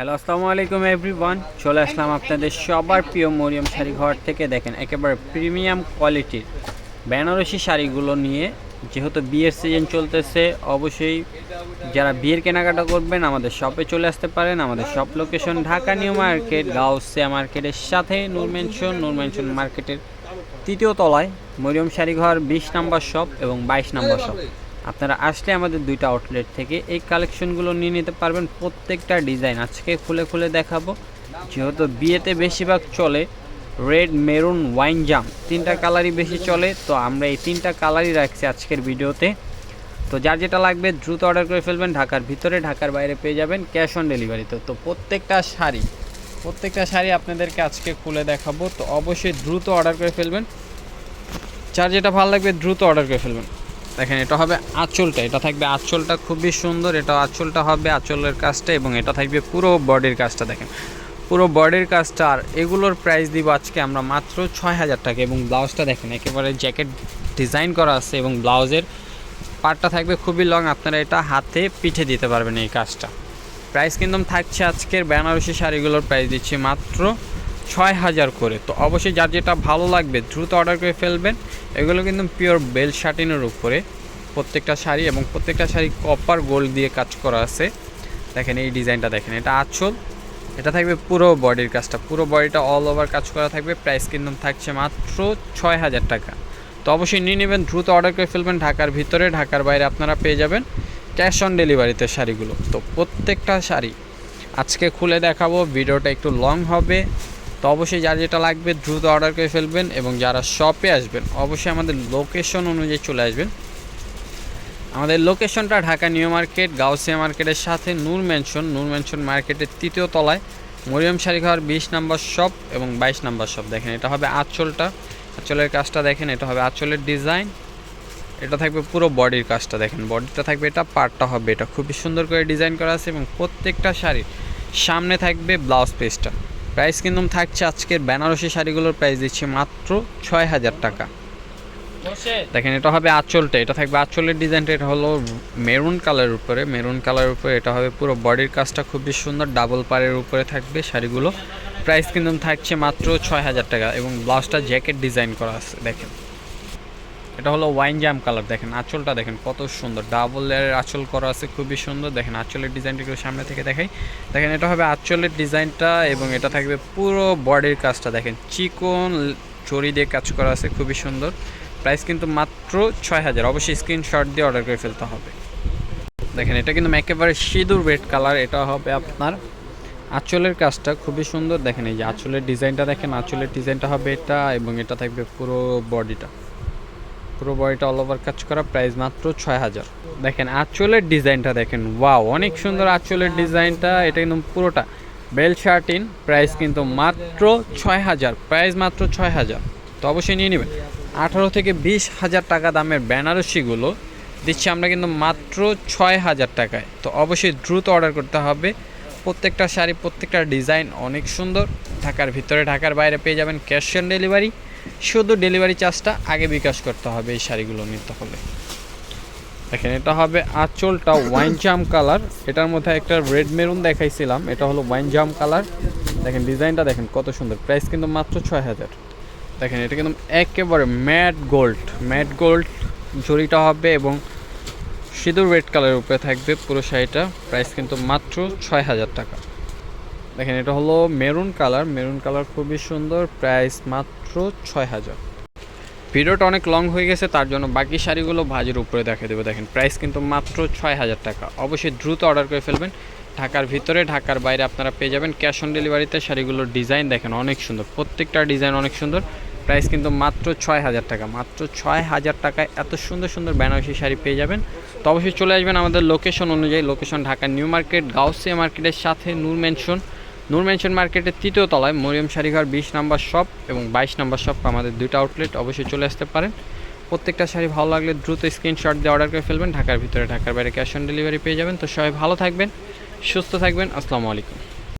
Hello আসসালামু আলাইকুম everyone চলে আসলাম আপনাদের সবার প্রিয় মরিয়ম শাড়ি ঘর থেকে। দেখেন, একেবারে প্রিমিয়াম কোয়ালিটির বেনারসি শাড়িগুলো নিয়ে যেহেতু বিয়ের সিজন চলতেছে, অবশ্যই যারা বিয়ের কেনাকাটা করবেন, আমাদের শপে চলে আসতে পারেন। আমাদের shop location Dhaka new market, Gausia মার্কেটের সাথে নূর মেনশন নূর মেনশন মার্কেটের তৃতীয় তলায় মরিয়ম শাড়িঘর বিশ নাম্বার শপ এবং বাইশ নম্বর শপ আপনারা আসলে আমাদের দুইটা আউটলেট থেকে এই কালেকশনগুলো নিয়ে নিতে পারবেন। প্রত্যেকটা ডিজাইন আজকে খুলে খুলে দেখাবো। যেহেতু বিয়েতে বেশিরভাগ চলে রেড মেরুন ওয়াইন জাম তিনটা কালারই বেশি চলে, তো আমরা এই তিনটা কালারই রাখছি আজকের ভিডিওতে। তো যার যেটা লাগবে দ্রুত অর্ডার করে ফেলবেন, ঢাকার ভিতরে, ঢাকার বাইরে পেয়ে যাবেন ক্যাশ অন ডেলিভারিতে তো। প্রত্যেকটা শাড়ি প্রত্যেকটা শাড়ি আপনাদেরকে আজকে খুলে দেখাবো। তো অবশ্যই দ্রুত অর্ডার করে ফেলবেন। যার যেটা ভালো লাগবে দ্রুত অর্ডার করে ফেলবেন। দেখেন, এটা হবে আঁচলটা। এটা থাকবে আঁচলটা খুবই সুন্দর। এটা আঁচলটা হবে আঁচলের কাজটা এবং এটা থাকবে পুরো বডির কাজটা, দেখেন। পুরো বডির কাজটা, আর এগুলোর প্রাইস দিব আজকে আমরা মাত্র ছয় হাজার টাকা এবং ব্লাউজটা দেখেন, একেবারে জ্যাকেট ডিজাইন করা আছে এবং ব্লাউজের পার্টটা থাকবে খুবই লং আপনারা এটা হাতে পিঠে দিতে পারবেন এই কাজটা। প্রাইস কিন্তু থাকছে আজকের বেনারসি শাড়িগুলোর প্রাইস দিচ্ছি মাত্র ছয় হাজার করে। তো অবশ্যই যার যেটা ভালো লাগবে, দ্রুত অর্ডার করে ফেলবেন। এগুলো কিন্তু পিওর বেল শাটিনের উপরে। প্রত্যেকটা শাড়ি এবং প্রত্যেকটা শাড়ি কপার গোল্ড দিয়ে কাজ করা আছে। দেখেন এই ডিজাইনটা দেখেন, এটা আঁচল। এটা থাকবে পুরো বডির কাজটা। পুরো বডিটা অল ওভার কাজ করা থাকবে। প্রাইস কিন্তু থাকছে মাত্র ছয় হাজার টাকা। তো অবশ্যই নিয়ে নেবেন, দ্রুত অর্ডার করে ফেলবেন। ঢাকার ভিতরে, ঢাকার বাইরে আপনারা পেয়ে যাবেন ক্যাশ অন ডেলিভারিতে শাড়িগুলো। তো প্রত্যেকটা শাড়ি আজকে খুলে দেখাবো, ভিডিওটা একটু লং হবে। তো অবশ্যই যার যেটা লাগবে দ্রুত অর্ডার করে ফেলবেন এবং যারা শপে আসবেন, অবশ্যই আমাদের লোকেশন অনুযায়ী চলে আসবেন। আমাদের লোকেশনটা ঢাকা নিউ মার্কেট, গাউসিয়া মার্কেটের সাথে নূর ম্যানশন নূর ম্যানশন মার্কেটের তৃতীয় তলায়। মরিয়ম শাড়িঘর বিশ নাম্বার শপ এবং বাইশ নাম্বার শপ দেখেন, এটা হবে আঁচলটা। আঁচলের কাজটা দেখেন, এটা হবে আঁচলের ডিজাইন এটা থাকবে পুরো বডির কাজটা দেখেন। বডিটা থাকবে, এটা পার্টটা হবে এটা। খুবই সুন্দর করে ডিজাইন করা আছে এবং প্রত্যেকটা শাড়ির সামনে থাকবে ব্লাউজ পিসটা প্রাইস কিন্তু থাকছে আজকের বেনারসি শাড়িগুলোর প্রাইস দিচ্ছে মাত্র ছয় হাজার টাকা দেখেন এটা হবে আঁচলটা এটা থাকবে আঁচলের ডিজাইনটা এটা হলো মেরুন কালারের উপরে মেরুন কালারের উপরে এটা হবে পুরো বডির কাজটা খুবই সুন্দর ডাবল পাড়ের উপরে থাকবে শাড়িগুলো। প্রাইস কিন্তু থাকছে মাত্র ছয় হাজার টাকা এবং ব্লাউজটা জ্যাকেট ডিজাইন করা আছে দেখেন। এটা হলো ওয়াইন জাম কালার দেখেন আঁচলটা দেখেন কত সুন্দর। ডাবল লেয়ারের আঁচল করা আছে, খুবই সুন্দর। দেখেন আঁচলের ডিজাইনটা একটু সামনে থেকে দেখাই। দেখেন এটা হবে আঁচলের ডিজাইনটা এবং এটা থাকবে পুরো বডির কাজটা। দেখেন চিকন চড়ি দিয়ে কাজ করা আছে, খুবই সুন্দর। প্রাইস কিন্তু মাত্র ছয় হাজার। অবশ্যই স্ক্রিনশট দিয়ে অর্ডার করে ফেলতে হবে। দেখেন এটা কিন্তু একেবারে সিঁদুর রেড কালার এটা হবে আপনার আঁচলের কাজটা, খুবই সুন্দর। দেখেন এই যে আঁচলের ডিজাইনটা দেখেন আঁচলের ডিজাইনটা হবে এটা এবং এটা থাকবে পুরো বডিটা পুরো বডিটা অল ওভার কাজ করা প্রাইস মাত্র ছয় হাজার। দেখেন আঁচলের ডিজাইনটা দেখেন ওয়াও অনেক সুন্দর আঁচলের ডিজাইনটা, এটা কিন্তু পুরোটা। বেল শার্টিন প্রাইস কিন্তু মাত্র ছয় হাজার প্রাইস মাত্র ছয় হাজার। তো অবশ্যই নিয়ে নেবেন। আঠারো থেকে বিশ হাজার টাকা দামের বেনারসিগুলো দিচ্ছি আমরা কিন্তু মাত্র ছয় হাজার টাকায়। তো অবশ্যই দ্রুত অর্ডার করতে হবে। প্রত্যেকটা শাড়ি, প্রত্যেকটা ডিজাইন অনেক সুন্দর। ঢাকার ভিতরে, ঢাকার বাইরে পেয়ে যাবেন ক্যাশ অন ডেলিভারি শুধু ডেলিভারি চার্জটা আগে বিকাশ করতে হবে এই শাড়িগুলো নিতে হলে। দেখেন, এটা হবে আঁচলটা ওয়াইন জাম কালার এটার মধ্যে একটা রেড মেরুন দেখাইছিলাম, এটা হলো ওয়াইন জাম কালার দেখেন, ডিজাইনটা দেখেন কত সুন্দর। প্রাইস কিন্তু মাত্র ছয় হাজার। দেখেন, এটা কিন্তু একেবারে ম্যাট গোল্ড ম্যাট গোল্ড জড়িটা হবে এবং সিঁদুর রেড কালারের উপরে থাকবে পুরো শাড়িটা। প্রাইস কিন্তু মাত্র ছয় হাজার টাকা। দেখেন, এটা হলো মেরুন কালার। মেরুন কালার খুবই সুন্দর, প্রাইস মাত্র ছয় হাজার ভিডিওটা অনেক লং হয়ে গেছে, তার জন্য বাকি শাড়িগুলো ভাজের উপরে দেখে দেবে। দেখেন, প্রাইস কিন্তু মাত্র ছয় হাজার টাকা। অবশ্যই দ্রুত অর্ডার করে ফেলবেন। ঢাকার ভিতরে, ঢাকার বাইরে আপনারা পেয়ে যাবেন। ক্যাশ অন ডেলিভারিতে শাড়িগুলোর ডিজাইন দেখেন, অনেক সুন্দর। প্রত্যেকটা ডিজাইন অনেক সুন্দর। প্রাইস কিন্তু মাত্র ছয় হাজার টাকা। মাত্র ছয় হাজার টাকায় এত সুন্দর সুন্দর বেনারসি শাড়ি পেয়ে যাবেন। তো অবশ্যই চলে আসবেন আমাদের লোকেশন অনুযায়ী। Location Dhaka new market, Gausia মার্কেটের সাথে নূর মেনশন নূর মেনশন মার্কেটের তৃতীয় তলায় মরিয়ম শাড়িঘর বিশ নাম্বার শপ এবং বাইশ নাম্বার শপ আমাদের দুটো আউটলেট অবশ্যই চলে আসতে পারেন। প্রত্যেকটা শাড়ি ভালো লাগলে দ্রুত স্ক্রিনশট দিয়ে অর্ডার করে ফেলবেন। ঢাকার ভিতরে ঢাকার বাইরে ক্যাশ অন ডেলিভারি পেয়ে যাবেন। তো সবাই ভালো থাকবেন, সুস্থ থাকবেন। আসসালামু আলাইকুম।